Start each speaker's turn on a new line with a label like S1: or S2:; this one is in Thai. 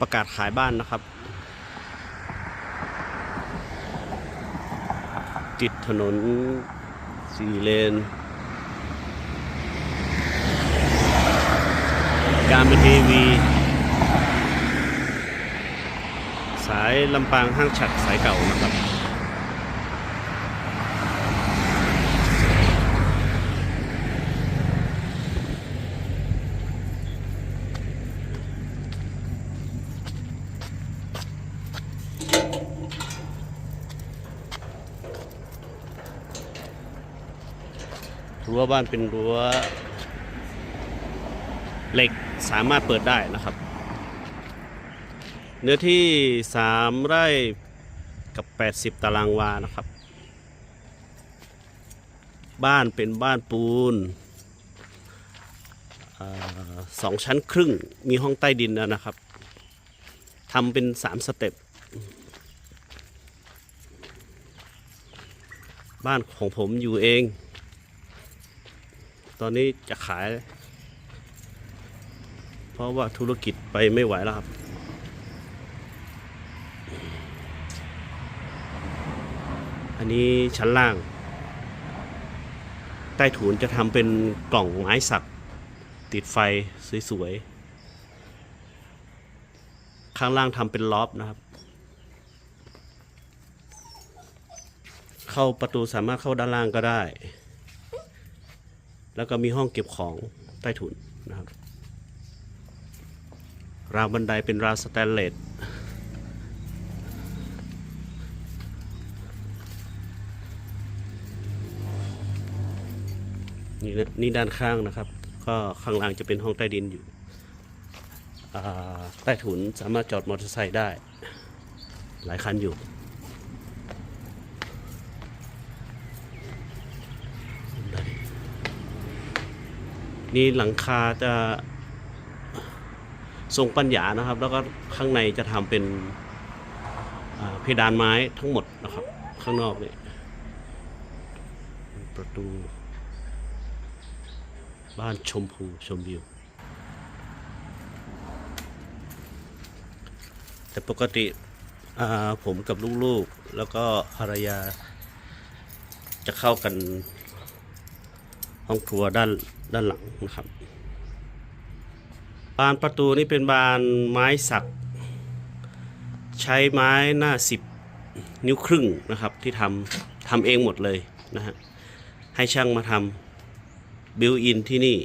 S1: ประกาศขายบ้านนะครับ ติดถนนสี่เลน การเป็นทีวี สายลำปางห้างฉัดสายเก่านะครับ รั้วบ้านเป็นรั้วเหล็กสามารถเปิดได้นะครับ เนื้อที่ 3 ไร่กับ 80 ตารางวานะครับ บ้านเป็นบ้านปูนอสองชั้นครึ่งมีห้องใต้ดินแล้วนะครับทำเป็น 3 สเต็ปบ้านของผมอยู่เอง ตอนนี้จะขาย เพราะว่าธุรกิจไปไม่ไหวแล้วครับอันนี้ชั้นล่าง ใต้ถุนจะทำเป็นกล่องไม้สัก ติดไฟสวยๆ ข้างล่างทำเป็นล็อบนะครับ เข้าประตูสามารถเข้าด้านล่างก็ได้ แล้วก็มีห้องเก็บของใต้ถุนนะครับราวบันไดเป็นราวสแตนเลสนี่นะนี่ด้านข้างนะครับ ก็ข้างล่างจะเป็นห้องใต้ดินอยู่ใต้ถุนสามารถจอดมอเตอร์ไซค์ได้ หลายคันอยู่ นี่หลังคาจะทรงปัญญานะครับ แล้วก็ข้างในจะทำเป็นเพดานไม้ทั้งหมดนะครับ ข้างนอกนี่ประตู บ้านชมพูชมวิว แต่ปกติผมกับลูกๆ แล้วก็ภรรยาจะเข้ากัน ห้องครัวด้านด้านหลังนะครับบานประตูนี่เป็นบานไม้สัก ใช้ไม้หน้าสิบนิ้วครึ่งนะครับที่ทำทำเองหมดเลยนะฮะให้ช่างมาทำบิวอินที่นี่